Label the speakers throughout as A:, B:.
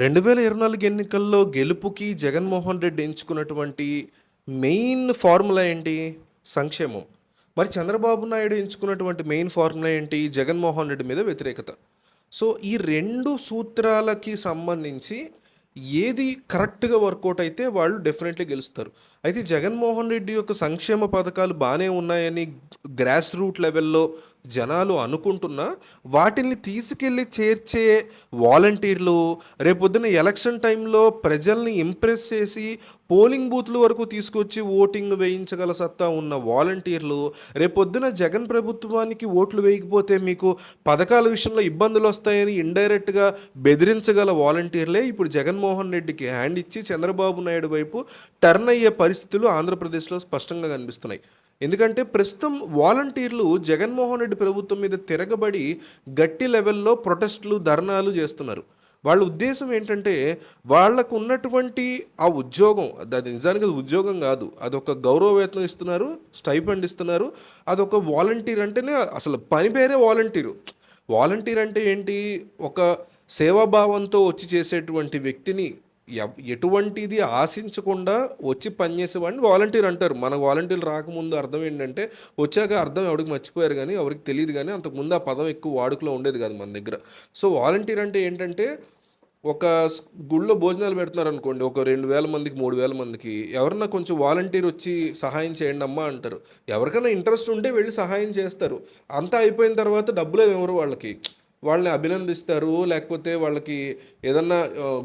A: రెండు వేల ఇరవై నాలుగు ఎన్నికల్లో గెలుపుకి జగన్మోహన్ రెడ్డి ఎంచుకున్నటువంటి మెయిన్ ఫార్ములా ఏంటి? సంక్షేమం. మరి చంద్రబాబు నాయుడు ఎంచుకున్నటువంటి మెయిన్ ఫార్ములా ఏంటి? జగన్మోహన్ రెడ్డి మీద వ్యతిరేకత. సో ఈ రెండు సూత్రాలకి సంబంధించి ఏది కరెక్ట్గా వర్కౌట్ అయితే వాళ్ళు డెఫినెట్లీ గెలుస్తారు. అయితే జగన్మోహన్ రెడ్డి యొక్క సంక్షేమ పథకాలు బాగానే ఉన్నాయని గ్రాస్ రూట్ లెవెల్లో జనాలు అనుకుంటున్నా వాటిని తీసుకెళ్ళి చేర్చే వాలంటీర్లు రేపొద్దున ఎలక్షన్ టైంలో ప్రజల్ని ఇంప్రెస్ చేసి పోలింగ్ బూత్ల వరకు తీసుకొచ్చి ఓటింగ్ వేయించగల సత్తా ఉన్న వాలంటీర్లు రేపొద్దున జగన్ ప్రభుత్వానికి ఓట్లు వేయకపోతే మీకు పథకాల విషయంలో ఇబ్బందులు వస్తాయని ఇండైరెక్ట్గా బెదిరించగల వాలంటీర్లే ఇప్పుడు జగన్మోహన్ రెడ్డికి హ్యాండ్ ఇచ్చి చంద్రబాబు నాయుడు వైపు టర్న్ అయ్యే పరిస్థితులు ఆంధ్రప్రదేశ్లో స్పష్టంగా కనిపిస్తున్నాయి. ఎందుకంటే ప్రస్తుతం వాలంటీర్లు జగన్మోహన్ రెడ్డి ప్రభుత్వం మీద తిరగబడి గట్టి లెవెల్లో ప్రొటెస్ట్లు ధర్నాలు చేస్తున్నారు. వాళ్ళ ఉద్దేశం ఏంటంటే వాళ్ళకు ఉన్నటువంటి ఆ ఉద్యోగం అది నిజానికి అది ఉద్యోగం కాదు అదొక గౌరవ వేతనం ఇస్తున్నారు స్టైపెండ్ ఇస్తున్నారు అదొక వాలంటీర్ అంటేనే అసలు పని పేరే వాలంటీరు. వాలంటీర్ అంటే ఏంటి? ఒక సేవాభావంతో వచ్చి చేసేటువంటి వ్యక్తిని ఎటువంటిది ఆశించకుండా వచ్చి పనిచేసేవాడిని వాలంటీర్ అంటారు. మన వాలంటీర్లు రాకముందు అర్థం ఏంటంటే వచ్చాక అర్థం ఎవరికి మర్చిపోయారు కానీ ఎవరికి తెలియదు కానీ అంతకుముందు ఆ పదం ఎక్కువ వాడుకలో ఉండేది కాదు మన దగ్గర. సో వాలంటీర్ అంటే ఏంటంటే ఒక గుళ్ళో భోజనాలు పెడుతున్నారు అనుకోండి ఒక రెండు వేల మందికి మూడు వేల మందికి ఎవరన్నా కొంచెం వాలంటీర్ వచ్చి సహాయం చేయండి అమ్మా అంటారు. ఎవరికైనా ఇంట్రెస్ట్ ఉంటే వెళ్ళి సహాయం చేస్తారు. అంతా అయిపోయిన తర్వాత డబ్బులు ఎవరు వాళ్ళకి. వాళ్ళని అభినందిస్తారు లేకపోతే వాళ్ళకి ఏదన్నా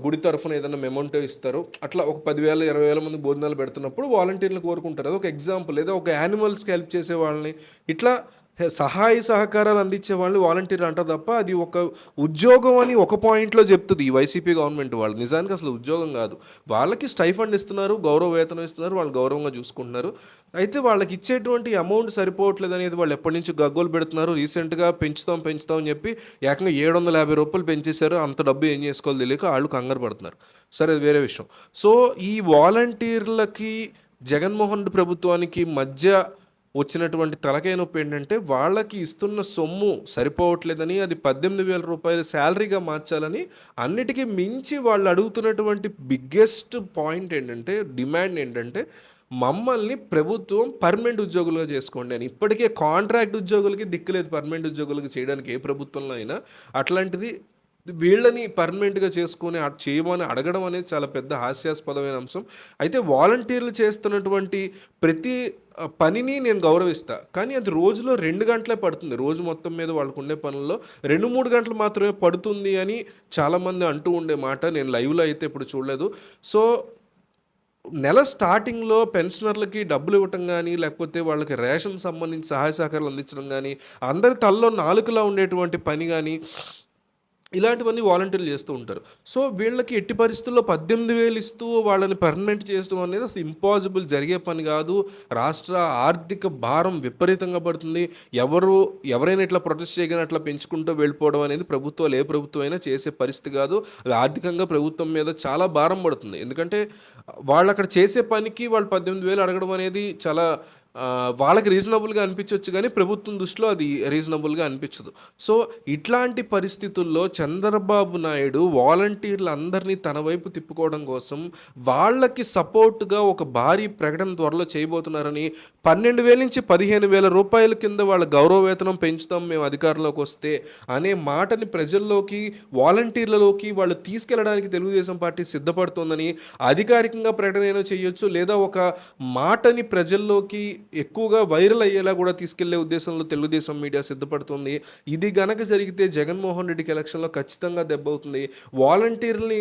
A: గుడి తరఫున ఏదన్నా మెమౌంటో ఇస్తారు. అట్లా ఒక పదివేల ఇరవై వేల మంది భోజనాలు పెడుతున్నప్పుడు వాలంటీర్లు కోరుకుంటారు. అది ఒక ఎగ్జాంపుల్. లేదా ఒక యానిమల్స్కి హెల్ప్ చేసే వాళ్ళని ఇట్లా సహాయ సహకారాలు అందించే వాళ్ళు వాలంటీర్ అంటారు తప్ప అది ఒక ఉద్యోగం అని ఒక పాయింట్లో చెప్తుంది ఈ వైసీపీ గవర్నమెంట్ వాళ్ళు. నిజానికి అసలు ఉద్యోగం కాదు. వాళ్ళకి స్టైఫండ్ ఇస్తున్నారు గౌరవ వేతనం ఇస్తున్నారు వాళ్ళు గౌరవంగా చూసుకుంటున్నారు. అయితే వాళ్ళకి ఇచ్చేటువంటి అమౌంట్ సరిపోవట్లేదు అనేది వాళ్ళు ఎప్పటి నుంచి గగ్గోలు పెడుతున్నారు? రీసెంట్గా పెంచుతాం పెంచుతాం అని చెప్పి ఏకంగా ఏడు వందల యాభై రూపాయలు పెంచేశారు. అంత డబ్బు ఏం చేసుకోవాలో తెలియక వాళ్ళు కంగారు పడుతున్నారు. సరే అది వేరే విషయం. సో ఈ వాలంటీర్లకి జగన్మోహన్ ప్రభుత్వానికి మధ్య వచ్చినటువంటి తలకాయ నొప్పి ఏంటంటే వాళ్ళకి ఇస్తున్న సొమ్ము సరిపోవట్లేదని అది పద్దెనిమిది వేల రూపాయల శాలరీగా మార్చాలని అన్నిటికీ మించి వాళ్ళు అడుగుతున్నటువంటి బిగ్గెస్ట్ పాయింట్ ఏంటంటే డిమాండ్ ఏంటంటే మమ్మల్ని ప్రభుత్వం పర్మనెంట్ ఉద్యోగులుగా చేసుకోండి అని. ఇప్పటికే కాంట్రాక్ట్ ఉద్యోగులకి దిక్కులేదు పర్మనెంట్ ఉద్యోగులకి చేయడానికి ఏ ప్రభుత్వంలో అయినా. అట్లాంటిది వీళ్ళని పర్మనెంట్గా చేసుకొని చేయమని అడగడం అనేది చాలా పెద్ద హాస్యాస్పదమైన అంశం. అయితే వాలంటీర్లు చేస్తున్నటువంటి ప్రతి పనిని నేను గౌరవిస్తా. కానీ అది రోజులో రెండు గంటలే పడుతుంది. రోజు మొత్తం మీద వాళ్ళకు ఉండే పనుల్లో రెండు మూడు గంటలు మాత్రమే పడుతుంది అని చాలామంది అంటూ ఉండే మాట నేను లైవ్లో అయితే ఇప్పుడు చూడలేదు. సో నెల స్టార్టింగ్లో పెన్షనర్లకి డబ్బులు ఇవ్వటం కానీ లేకపోతే వాళ్ళకి రేషన్ సంబంధించి సహాయ సహకారాలు అందించడం కానీ అందరి తల్లో నాలుకలా ఉండేటువంటి పని కానీ ఇలాంటివన్నీ వాలంటీర్లు చేస్తూ ఉంటారు. సో వీళ్ళకి ఎట్టి పరిస్థితుల్లో పద్దెనిమిది వేలు ఇస్తూ వాళ్ళని పర్మనెంట్ చేయడం అనేది అసలు ఇంపాసిబుల్ జరిగే పని కాదు. రాష్ట్ర ఆర్థిక భారం విపరీతంగా పడుతుంది. ఎవరు ఎవరైనా ఇట్లా ప్రొటెస్ట్ చేయగానే అట్లా పెంచుకుంటూ వెళ్ళిపోవడం అనేది ప్రభుత్వాలు ఏ ప్రభుత్వం అయినా చేసే పరిస్థితి కాదు. అది ఆర్థికంగా ప్రభుత్వం మీద చాలా భారం పడుతుంది. ఎందుకంటే వాళ్ళు అక్కడ చేసే పనికి వాళ్ళు పద్దెనిమిది వేలు అడగడం అనేది చాలా వాళ్ళకి రీజనబుల్గా అనిపించవచ్చు కానీ ప్రభుత్వం దృష్టిలో అది రీజనబుల్గా అనిపించదు. సో ఇట్లాంటి పరిస్థితుల్లో చంద్రబాబు నాయుడు వాలంటీర్లు అందరినీ తన వైపు తిప్పుకోవడం కోసం వాళ్ళకి సపోర్ట్గా ఒక భారీ ప్రకటన త్వరలో చేయబోతున్నారని పన్నెండు వేల నుంచి పదిహేను వేల రూపాయల కింద వాళ్ళ గౌరవ వేతనం పెంచుతాం మేము అధికారంలోకి వస్తే అనే మాటని ప్రజల్లోకి వాలంటీర్లలోకి వాళ్ళు తీసుకెళ్ళడానికి తెలుగుదేశం పార్టీ సిద్ధపడుతోందని అధికారికంగా ప్రకటన అయినా చేయొచ్చు లేదా ఒక మాటని ప్రజల్లోకి ఎక్కువగా వైరల్ అయ్యేలా కూడా తీసుకెళ్ళే ఉద్దేశంలో తెలుగుదేశం మీడియా సిద్ధపడుతుంది. ఇది గనక జరిగితే జగన్మోహన్ రెడ్డికి ఎలక్షన్లో ఖచ్చితంగా దెబ్బ అవుతుంది. వాలంటీర్ని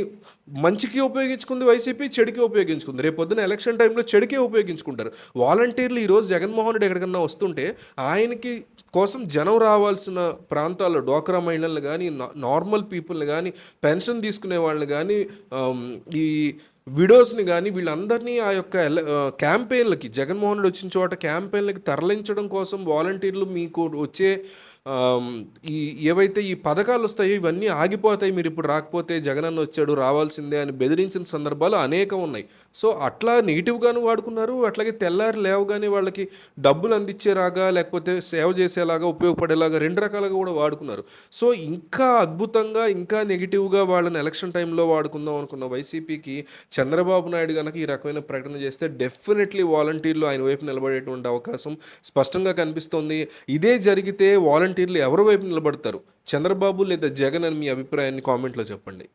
A: మంచికి ఉపయోగించుకుంది వైసీపీ చెడుకి ఉపయోగించుకుంది. రేపొద్దున ఎలక్షన్ టైంలో చెడుకే ఉపయోగించుకుంటారు. వాలంటీర్లు ఈరోజు జగన్మోహన్ రెడ్డి ఎక్కడికన్నా వస్తుంటే ఆయనకి కోసం జనం రావాల్సిన ప్రాంతాల్లో డోక్రా మహిళలు కానీ నార్మల్ పీపుల్ని కానీ పెన్షన్ తీసుకునే వాళ్ళని కానీ ఈ విడోస్ని కానీ వీళ్ళందరినీ ఆ యొక్క క్యాంపెయిన్లకి జగన్మోహన్ రెడ్డి వచ్చిన చోట క్యాంపెయిన్లకి తరలించడం కోసం వాలంటీర్లు మీకు వచ్చే ఈ ఏవైతే ఈ పథకాలు వస్తాయో ఇవన్నీ ఆగిపోతాయి. మీరు ఇప్పుడు రాకపోతే జగన్ అన్న వచ్చాడు రావాల్సిందే అని బెదిరించిన సందర్భాలు అనేకం ఉన్నాయి. సో అట్లా నెగిటివ్గాను వాడుకున్నారు. అట్లాగే తెల్లారి లేవగానే వాళ్ళకి డబ్బులు అందించేలాగా లేకపోతే సేవ చేసేలాగా ఉపయోగపడేలాగా రెండు రకాలుగా కూడా వాడుకున్నారు. సో ఇంకా అద్భుతంగా ఇంకా నెగిటివ్గా వాళ్ళని ఎలక్షన్ టైంలో వాడుకుందాం అనుకున్న వైసీపీకి చంద్రబాబు నాయుడు కనుక ఈ రకమైన ప్రకటన చేస్తే డెఫినెట్లీ వాలంటీర్లు ఆయన వైపు నిలబడేటువంటి అవకాశం స్పష్టంగా కనిపిస్తోంది. ఇదే జరిగితే వాలంటీర్లు ఎవరి వైపు నిలబడతారు? చంద్రబాబు లేదా జగన్ అని మీ అభిప్రాయాన్ని కామెంట్లో చెప్పండి.